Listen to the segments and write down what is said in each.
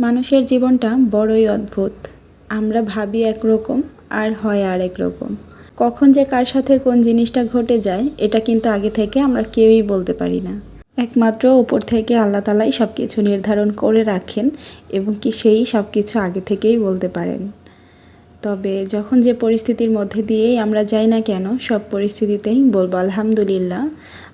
মানুষের জীবনটা বড়ই অদ্ভুত। আমরা ভাবি একরকম আর হয় আর এক রকম কখন যে কার সাথে কোন জিনিসটা ঘটে যায়, এটা কিন্তু আগে থেকে আমরা কেউই বলতে পারি না। একমাত্র ওপর থেকে আল্লাহ তালাই সব কিছু নির্ধারণ করে রাখেন এবং কি সেই সব কিছু আগে থেকেই বলতে পারেন। তবে যখন যে পরিস্থিতির মধ্যে দিয়েই আমরা যাই না কেন, সব পরিস্থিতিতেই বলব আলহামদুলিল্লাহ,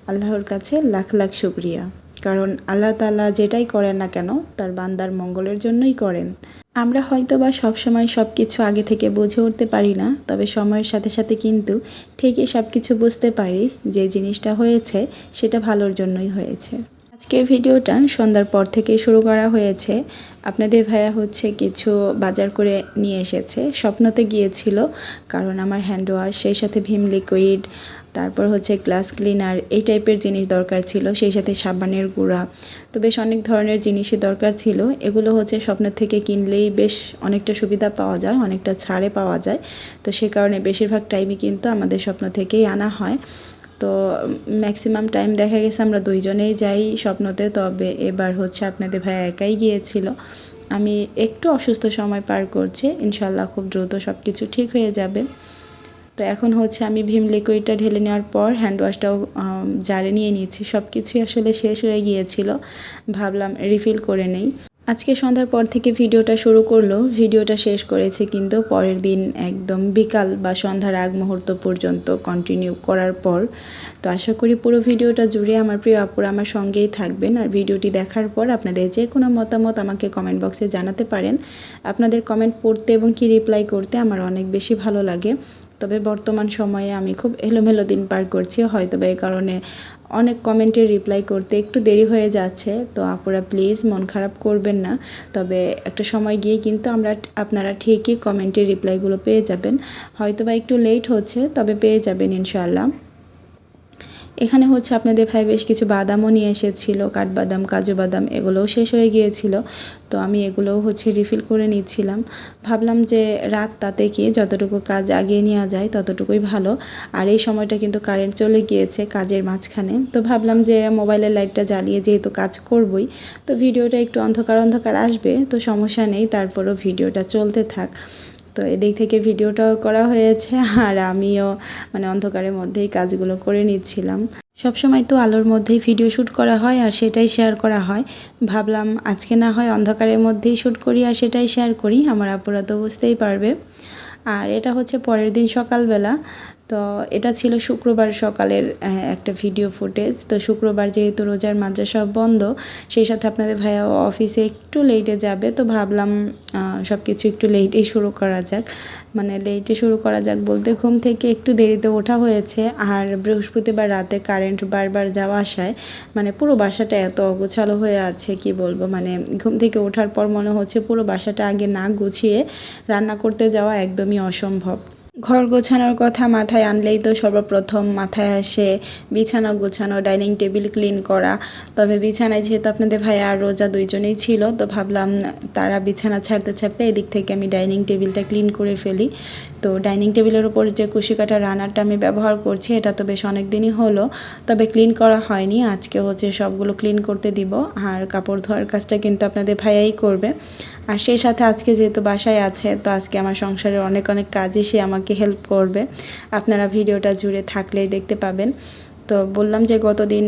আল্লাহর কাছে লাখ লাখ শুক্রিয়া। কারণ আল্লাহ তালা যেটাই করেন না কেন, তার বান্দার মঙ্গলের জন্যই করেন। আমরা হয়তো বা সবসময় সব কিছু আগে থেকে বুঝে উঠতে পারি না, তবে সময়ের সাথে সাথে কিন্তু ঠিকই সব কিছু বুঝতে পারি যে জিনিসটা হয়েছে, সেটা ভালোর জন্যই হয়েছে। আজকের ভিডিওটা সন্ধ্যার পর থেকে শুরু করা হয়েছে। আপনাদের ভাইয়া হচ্ছে কিছু বাজার করে নিয়ে এসেছে। স্বপ্নতে গিয়েছিল, কারণ আমার হ্যান্ড ওয়াশ সেই সাথে ভীম লিকুইড তারপর হচ্ছে গ্লাস ক্লিনার এই টাইপের জিনিস দরকার ছিল, সেই সাথে সাবানের গুঁড়া। তো বেশ অনেক ধরনের জিনিসই দরকার ছিল। এগুলো হচ্ছে স্বপ্নের থেকে কিনলেই বেশ অনেকটা সুবিধা পাওয়া যায়, অনেকটা ছাড়ে পাওয়া যায়। তো সে কারণে বেশিরভাগ টাইমই কিন্তু আমাদের স্বপ্ন থেকেই আনা হয়। তো ম্যাক্সিমাম টাইম দেখা গেছে আমরা দুইজনেই যাই স্বপ্নতে, তবে এবার হচ্ছে আপনাদের ভাই একাই গিয়েছিল। আমি একটু অসুস্থ সময় পার করছি ইনশাল্লাহ খুব দ্রুত সব কিছু ঠিক হয়ে যাবে। তো এখন হচ্ছে আমি ভীম লিকুইডটা ঢেলে নেওয়ার পর হ্যান্ড ওয়াশটাও জারে নিয়ে নিয়েছি। সব কিছুই আসলে শেষ হয়ে গিয়েছিল। ভাবলাম রিফিল করে নেই। আজকে সন্ধ্যার পর থেকে ভিডিওটা শুরু করল। ভিডিওটা শেষ করেছে কিন্তু পরের দিন একদম বিকাল বা সন্ধ্যার আগ মুহূর্ত পর্যন্ত কন্টিনিউ করার পর। তো আশা করি পুরো ভিডিওটা জুড়ে আমার প্রিয় আপুরা আমার সঙ্গেই থাকবেন। আর ভিডিওটি দেখার পর আপনাদের যে কোনো মতামত আমাকে কমেন্ট বক্সে জানাতে পারেন। আপনাদের কমেন্ট পড়তে এবং কি রিপ্লাই করতে আমার অনেক বেশি ভালো লাগে। তবে বর্তমান সময়ে আমি খুব এলোমেলো দিন পার করছি। হয়তো বা এই কারণে অনেক কমেন্টের রিপ্লাই করতে একটু দেরি হয়ে যাচ্ছে। তো আপুরা প্লিজ মন খারাপ করবেন না। তবে একটা সময় গিয়ে কিন্তু আমরা আপনারা ঠিকই কমেন্টের রিপ্লাইগুলো পেয়ে যাবেন। হয়তো বা একটু লেট হচ্ছে, তবে পেয়ে যাবেন ইনশাআল্লাহ। এখানে হচ্ছে আপনাদের ভাই বেশ কিছু বাদামও নিয়ে এসেছিল, কাঠবাদাম কাজু বাদাম এগুলোও শেষ হয়ে গিয়েছিল। তো আমি এগুলোও হচ্ছে রিফিল করে নিচ্ছিলাম। ভাবলাম যে রাত তাতে কি যতটুকু কাজ আগিয়ে নেওয়া যায় ততটুকুই ভালো। আর এই সময়টা কিন্তু কারেন্ট চলে গিয়েছে কাজের মাঝখানে। তো ভাবলাম যে মোবাইলের লাইটটা জ্বালিয়ে যেহেতু কাজ করবই, তো ভিডিওটা একটু অন্ধকার অন্ধকার আসবে, তো সমস্যা নেই, তারপরও ভিডিওটা চলতে থাক। তো এদিক থেকে ভিডিওটাও করা হয়েছে আর আমিও মানে অন্ধকারের মধ্যেই কাজগুলো করে নিচ্ছিলাম। সবসময় তো আলোর মধ্যেই ভিডিও শ্যুট করা হয় আর সেটাই শেয়ার করা হয়। ভাবলাম আজকে না হয় অন্ধকারের মধ্যেই শ্যুট করি আর সেটাই শেয়ার করি, আমার আপুরা তো বুঝতেই পারবে। আর এটা হচ্ছে পরের দিন সকালবেলা। তো এটা ছিল শুক্রবার সকালের একটা ভিডিও ফুটেজ তো শুক্রবার যেহেতু রোজার মাদ্রাসা বন্ধ, সেই সাথে আপনাদের ভাইয়া অফিসে একটু লেটে যাবে। তো ভাবলাম সব কিছু একটু লেটেই শুরু করা যাক। মানে লেটে শুরু করা যাক বলতে ঘুম থেকে একটু দেরিতে ওঠা হয়েছে। আর বৃহস্পতিবার রাতে কারেন্ট বারবার যাওয়া আসায় মানে পুরো বাসাটা এত অগোছালো হয়ে আছে, কি বলব? মানে ঘুম থেকে ওঠার পর মনে হচ্ছে পুরো বাসাটা আগে না গুছিয়ে রান্না করতে যাওয়া একদমই অসম্ভব। ঘর গোছানোর কথা মাথায় আনলেই তো সর্বপ্রথম মাথায় আসে বিছানা গোছানো, ডাইনিং টেবিল ক্লিন করা। তবে বিছানায় যেহেতু আপনাদের ভাই আর রোজা দুইজনেই ছিল, তো ভাবলাম তারা বিছানা ছাড়তে ছাড়তে এদিক থেকে আমি ডাইনিং টেবিলটা ক্লিন করে ফেলি। তো ডাইনিং টেবিলের উপর যে কুশি কাটা রানারটা আমি ব্যবহার করছি, এটা তো বেশ অনেক দিনই হলো, তবে ক্লিন করা হয়নি। আজকে হচ্ছে সবগুলো ক্লিন করতে দিব, আর কাপড় ধোয়ার কাজটা কিন্তু আপনাদের ভাইয়াই করবে। আর সেই সাথে আজকে যেহেতু বাসায় আছে, তো আজকে আমার সংসারের অনেক অনেক কাজই সে আমাকে হেল্প করবে। আপনারা ভিডিওটা জুড়ে থাকলেই দেখতে পাবেন। তো বললাম যে গতদিন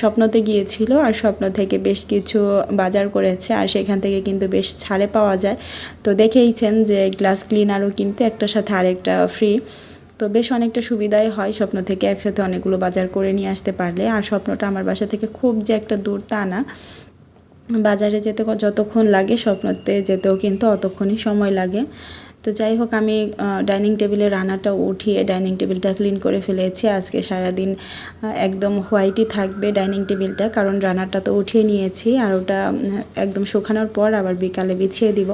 স্বপ্নতে গিয়েছিল আর স্বপ্ন থেকে বেশ কিছু বাজার করেছে আর সেখান থেকে কিন্তু বেশ ছাড়ে পাওয়া যায়। তো দেখেইছেন যে গ্লাস ক্লিনারও কিন্তু একটার সাথে আরেকটা ফ্রি। তো বেশ অনেকটা সুবিধাই হয় স্বপ্ন থেকে একসাথে অনেকগুলো বাজার করে নিয়ে আসতে পারলে। আর স্বপ্নটা আমার বাসা থেকে খুব যে একটা দূর তা না। বাজারে যেতে যতক্ষণ লাগে, স্বপ্নতে যেতেও কিন্তু অতক্ষণই সময় লাগে। তো যাই হোক, আমি ডাইনিং টেবিলে রান্নাটা উঠিয়ে ডাইনিং টেবিলটা ক্লিন করে ফেলেছি। আজকে সারাদিন একদম হোয়াইটই থাকবে ডাইনিং টেবিলটা, কারণ রান্নাটা তো উঠিয়ে নিয়েছি আর ওটা একদম শুকানোর পর আবার বিকালে বিছিয়ে দিব।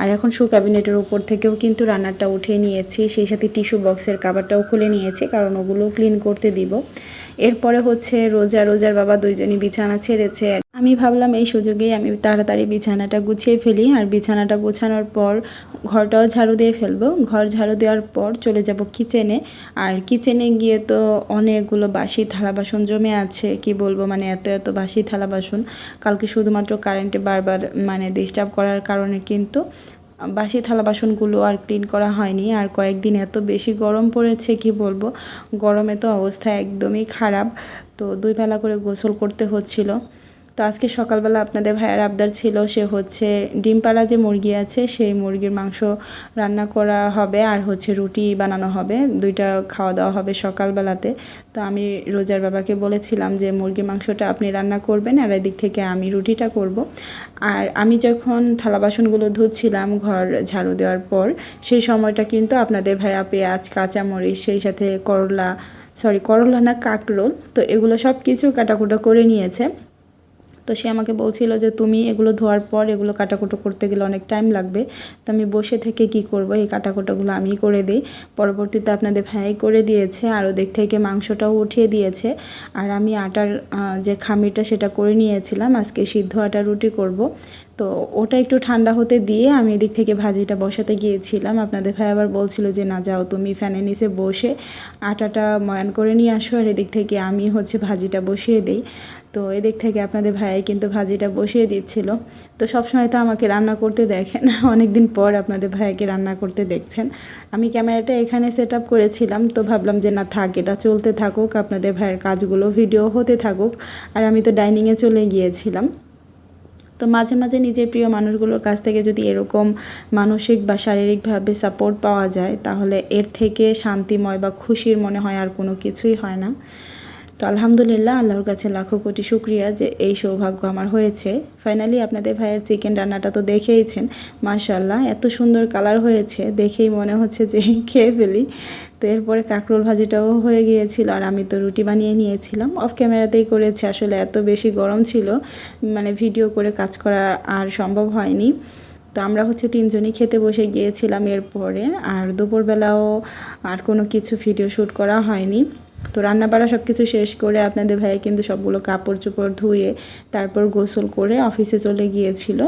আর এখন শু ক্যাবিনেটের উপর থেকেও কিন্তু রান্নাটা উঠিয়ে নিয়েছি। সেই সাথে টিস্যু বক্সের কাবারটাও খুলে নিয়েছি, কারণ ওগুলো ক্লিন করতে দিব। এরপরে হচ্ছে রোজা, রোজার বাবা দুইজনই বিছানা ছেড়েছে। আমি ভাবলাম এই সুযোগেই আমি তাড়াতাড়ি বিছানাটা গুছিয়ে ফেলি আর বিছানাটা গোছানোর পর ঘরটাও ঝাড়ু দিয়ে ফেলব। ঘর ঝাড়ু দেওয়ার পর চলে যাব কিচেনে আর কিচেনে গিয়ে তো অনেকগুলো বাসি থালা বাসন জমে আছে। কি বলব মানে এত এত বাসি থালা বাসন কালকে শুধুমাত্র কারেন্টে বারবার মানে ডিস্টার্ব করার কারণে কিন্তু বাসি থালা বাসনগুলো আর ক্লিন করা হয়নি। আর কয়েকদিন এত বেশি গরম পড়েছে, কি বলব? গরমে তো অবস্থা একদমই খারাপ। তো দুই বেলা করে গোসল করতে হচ্ছিল। তো আজকে সকালবেলা আপনাদের ভাইয়ার আবদার ছিল, সে হচ্ছে ডিম পাড়া যে মুরগি আছে, সেই মুরগির মাংস রান্না করা হবে আর হচ্ছে রুটি বানানো হবে। দুইটা খাওয়া দাওয়া হবে সকালবেলাতে। তো আমি রোজার বাবাকে বলেছিলাম যে, মুরগির মাংসটা আপনি রান্না করবেন আর এদিক থেকে আমি রুটিটা করব। আর আমি যখন থালা বাসনগুলো ধুচ্ছিলাম ঘর ঝাড়ু দেওয়ার পর, সেই সময়টা কিন্তু আপনাদের ভাইয়া পেঁয়াজ, কাঁচামরিচ, সেই সাথে করলা সরি করলা না কাকরোল, তো এগুলো সব কিছু কাটাকুটা করে নিয়েছে। তো সে আমাকে বলছিল যে তুমি এগুলো ধোয়ার পর এগুলো কাটাকুটো করতে গেলে অনেক টাইম লাগবে। তো আমি বসে থেকে কি করব? এই কাটাকুটোগুলো আমি করে দিই। পরবর্তীতে আপনাদের ভাই করে দিয়েছে আর ওদিক থেকে মাংসটাও উঠিয়ে দিয়েছে। আর আমি আটার যে খামিরটা সেটা করে নিয়েছিলাম। আজকে সিদ্ধ আটা রুটি করব। তো ওটা একটু ঠান্ডা হতে দিয়ে আমি এদিক থেকে ভাজিটা বসাতে গিয়েছিলাম। আপনাদের ভাই আবার বলছিল যে, না, যাও তুমি ফ্যানের নিচে বসে আটাটা ময়ান করে নিয়ে আসো আর এদিক থেকে আমি হচ্ছে ভাজিটা বসিয়ে দিই। তো এদিক থেকে আপনাদের ভাই কিন্তু ভাজিটা বসিয়ে দিচ্ছিল। তো সবসময় তো আমাকে রান্না করতে দেখেন। অনেক দিন পর আপনাদের ভাইকে রান্না করতে দেখছেন। আমি ক্যামেরাটা এখানে সেট আপ করেছিলাম। তো ভাবলাম যে, না, থাক, এটা চলতে থাকুক। আপনাদের ভাইয়ের কাজগুলো, ভিডিও হতে থাকুক। আর আমি তো ডাইনিংয়ে চলে গিয়েছিলাম। তো মাঝে মাঝে নিজের প্রিয় মানুষগুলোর কাছ থেকে যদি এরকম মানসিক বা শারীরিকভাবে সাপোর্ট পাওয়া যায়, তাহলে এর থেকে শান্তিময় বা খুশির মনে হয় আর কোনো কিছুই হয় না। তো আলহামদুলিল্লাহ, আল্লাহর কাছে লাখো কোটি শুক্রিয়া যে এই সৌভাগ্য আমার হয়েছে। ফাইনালি আপনাদের ভাইয়ের চিকেন রান্নাটা তো দেখেইছেন। মাশাল্লাহ এত সুন্দর কালার হয়েছে, দেখেই মনে হচ্ছে যে খেয়ে ফেলি। তো এরপরে কাঁকরোল ভাজিটাও হয়ে গিয়েছিল আর আমি তো রুটি বানিয়ে নিয়েছিলাম। অফ ক্যামেরাতেই করেছি, আসলে এত বেশি গরম ছিল মানে ভিডিও করে কাজ করা আর সম্ভব হয়নি। তো আমরা হচ্ছে তিনজনই খেতে বসে গিয়েছিলাম এরপরে, আর দুপুরবেলাও আর কোনো কিছু ভিডিও শ্যুট করা হয়নি। তো রান্নাবাড়া সব কিছু শেষ করে আপনাদের ভাই কিন্তু সবগুলো কাপড় চোপড় ধুয়ে তারপর গোসল করে অফিসে চলে গিয়েছিল।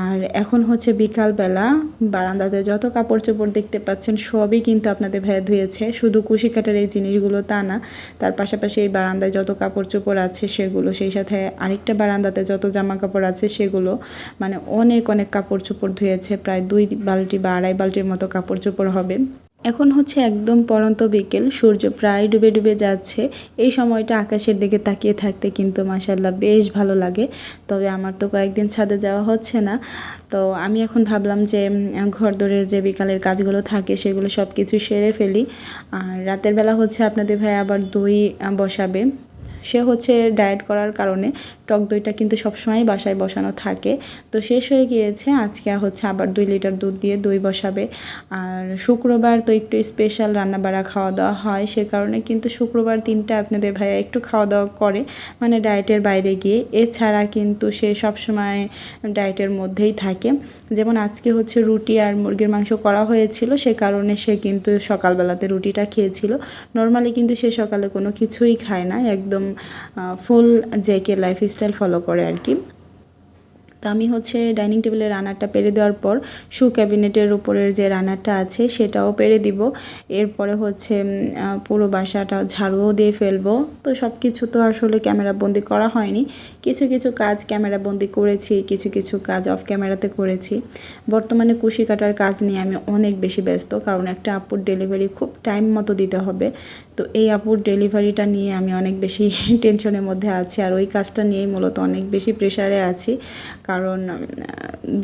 আর এখন হচ্ছে বিকালবেলা বারান্দাতে যত কাপড় চোপড় দেখতে পাচ্ছেন সবই কিন্তু আপনাদের ভাইয়া ধুয়েছে। শুধু কুশি কাটার এই জিনিসগুলো তা না, তার পাশাপাশি এই বারান্দায় যত কাপড় চোপড় আছে সেগুলো, সেই সাথে আরেকটা বারান্দাতে যত জামা কাপড় আছে সেগুলো মানে অনেক অনেক কাপড় চোপড় ধুয়েছে, প্রায় দুই বালতি বা আড়াই বালতির মতো কাপড় চোপড় হবে। এখন হচ্ছে একদম পরন্ত বিকেল, সূর্য প্রায় ডুবে ডুবে যাচ্ছে। এই সময়টা আকাশের দিকে তাকিয়ে থাকতে কিন্তু মাসাল্লাহ বেশ ভালো লাগে। তবে আমার তো কয়েকদিন ছাদে যাওয়া হচ্ছে না। তো আমি এখন ভাবলাম যে ঘর দরের যে বিকালের কাজগুলো থাকে সেগুলো সব কিছু সেরে ফেলি। আর রাতের বেলা হচ্ছে আপনাদের ভাই আবার দই বসাবে। সে হচ্ছে ডায়েট করার কারণে টক দইটা কিন্তু সবসময় বাসায় বসানো থাকে। তো শেষ হয়ে গিয়েছে, আজকে হচ্ছে আবার দুই লিটার দুধ দিয়ে দই বসাবে। আর শুক্রবার তো একটু স্পেশাল রান্নাবাড়া খাওয়া দাওয়া হয়, সে কারণে কিন্তু শুক্রবার তিনটা আপনাদের ভাইয়া একটু খাওয়া দাওয়া করে মানে ডায়েটের বাইরে গিয়ে। এছাড়া কিন্তু সে সবসময় ডায়েটের মধ্যেই থাকে। যেমন আজকে হচ্ছে রুটি আর মুরগির মাংস করা হয়েছিল, সে কারণে সে কিন্তু সকালবেলাতে রুটিটা খেয়েছিল। নর্মালি কিন্তু সে সকালে কোনো কিছুই খায় না, একদম ফুল জেকে লাইফস্টাইল ফলো করে আর কি। তো আমি হচ্ছে ডাইনিং টেবিলের রানারটা পেরে দেওয়ার পর শু ক্যাবিনেটের উপরের যে রানারটা আছে সেটাও পেরে দিব। এরপরে হচ্ছে পুরো বাসাটা ঝাড়ুও দিয়ে ফেলব। তো সব কিছু তো আসলে ক্যামেরা বন্দি করা হয়নি। কিছু কিছু কাজ ক্যামেরা বন্দি করেছি, কিছু কিছু কাজ অফ ক্যামেরাতে করেছি। বর্তমানে কুশি কাটার কাজ নিয়ে আমি অনেক বেশি ব্যস্ত, কারণ একটা আপুর ডেলিভারি খুব টাইম মতো দিতে হবে। তো এই আপুর ডেলিভারিটা নিয়ে আমি অনেক বেশি টেনশনের মধ্যে আছি, আর ওই কাজটা নিয়েই মূলত অনেক বেশি প্রেশারে আছি। কারণ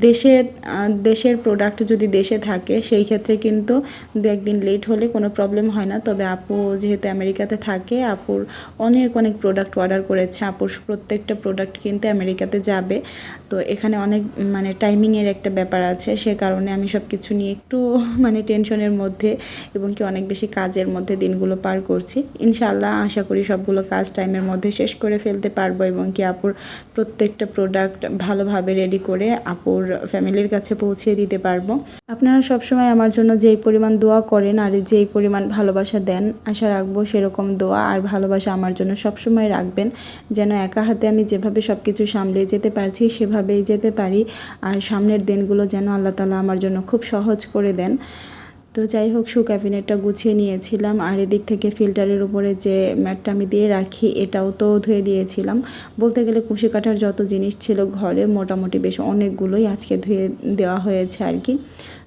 দেশে দেশের প্রোডাক্ট যদি দেশে থাকে, সেই ক্ষেত্রে কিন্তু দু একদিন লেট হলে কোনো প্রবলেম হয় না। তবে আপু যেহেতু আমেরিকাতে থাকে, আপুর অনেক অনেক প্রোডাক্ট অর্ডার করেছে। আপুর প্রত্যেকটা প্রোডাক্ট কিন্তু আমেরিকাতে যাবে। তো এখানে অনেক মানে টাইমিংয়ের একটা ব্যাপার আছে। সে কারণে আমি সব কিছু নিয়ে একটু মানে টেনশনের মধ্যে এবং কি অনেক বেশি কাজের মধ্যে দিনগুলো পার করছি। ইনশাল্লাহ আশা করি সবগুলো কাজ টাইমের মধ্যে শেষ করে ফেলতে পারব এবং কি আপুর প্রত্যেকটা প্রোডাক্ট ভালোভাবে সুন্দরভাবে রেডি করে আপুর ফ্যামিলির কাছে পৌঁছিয়ে দিতে পারব। আপনারা সবসময় আমার জন্য যেই পরিমাণ দোয়া করেন আর যেই পরিমাণ ভালোবাসা দেন, আশা রাখব সেরকম দোয়া আর ভালোবাসা আমার জন্য সবসময় রাখবেন। যেন একা হাতে আমি যেভাবে সব কিছু সামলে যেতে পারছি, সেভাবেই যেতে পারি। আর সামনের দিনগুলো যেন আল্লাহ তালা আমার জন্য খুব সহজ করে দেন। তো যাই হোক শু ক্যাবিনেটটা গুছিয়ে নিয়েছিলাম। আর এদিক থেকে ফিল্টারের উপরে যে ম্যাটটা আমি দিয়ে রাখি, এটাও তো ধুয়ে দিয়েছিলাম। বলতে গেলে কুশি কাটার যত জিনিস ছিল ঘরে, মোটামুটি বেশ অনেকগুলোই আজকে ধুয়ে দেওয়া হয়েছে আর কি।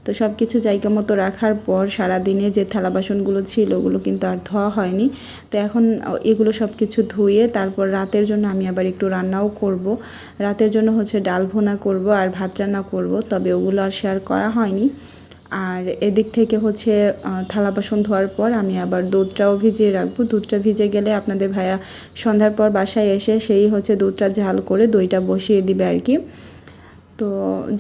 তো সব কিছু জায়গা মতো রাখার পর সারা দিনের যে থালা বাসনগুলো ছিল, ওগুলো কিন্তু আর ধোয়া হয়নি। তো এখন এগুলো সব কিছু ধুয়ে তারপর রাতের জন্য আমি আবার একটু রান্নাও করব। রাতের জন্য হচ্ছে ডাল ভুনা করব আর ভাত রান্না করব, তবে ওগুলো আর শেয়ার করা হয়নি। আর এদিক থেকে হচ্ছে থালা বাসন ধোয়ার পর আমি আবার দুধটাও ভিজিয়ে রাখব। দুধটা ভিজে গেলে আপনাদের ভাইয়া সন্ধ্যার পর বাসায় এসে সেই হচ্ছে দুধটা ঝাল করে দইটা বসিয়ে দিবে আর কি। তো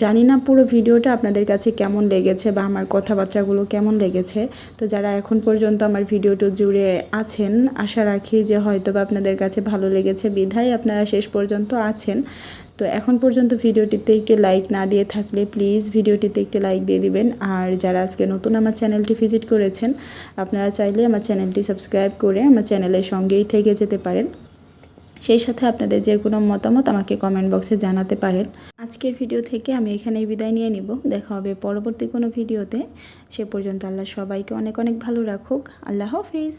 জানি না পুরো ভিডিওটা আপনাদের কাছে কেমন লেগেছে বা আমার কথাবার্তাগুলো কেমন লেগেছে। তো যারা এখন পর্যন্ত আমার ভিডিওটা জুড়ে আছেন, আশা রাখি যে হয়তো বা আপনাদের কাছে ভালো লেগেছে। বিধায় আপনারা শেষ পর্যন্ত আছেন। তো এখন পর্যন্ত ভিডিওটিতে একটি লাইক না দিয়ে থাকলে প্লিজ ভিডিওটিতে একটি লাইক দিয়ে দিবেন। আর যারা আজকে নতুন আমার চ্যানেলটি ভিজিট করেছেন, আপনারা চাইলে আমার চ্যানেলটি সাবস্ক্রাইব করে আমার চ্যানেলের সঙ্গেই থেকে যেতে পারেন। সেই সাথে আপনাদের যে কোনো মতামত আমাকে কমেন্ট বক্সে জানাতে পারেন। আজকের ভিডিও থেকে আমি এখানেই বিদায় নিয়ে নিব। দেখা হবে পরবর্তী কোনো ভিডিওতে সে পর্যন্ত আল্লাহ সবাইকে অনেক অনেক ভালো রাখুক। আল্লাহ হাফিজ।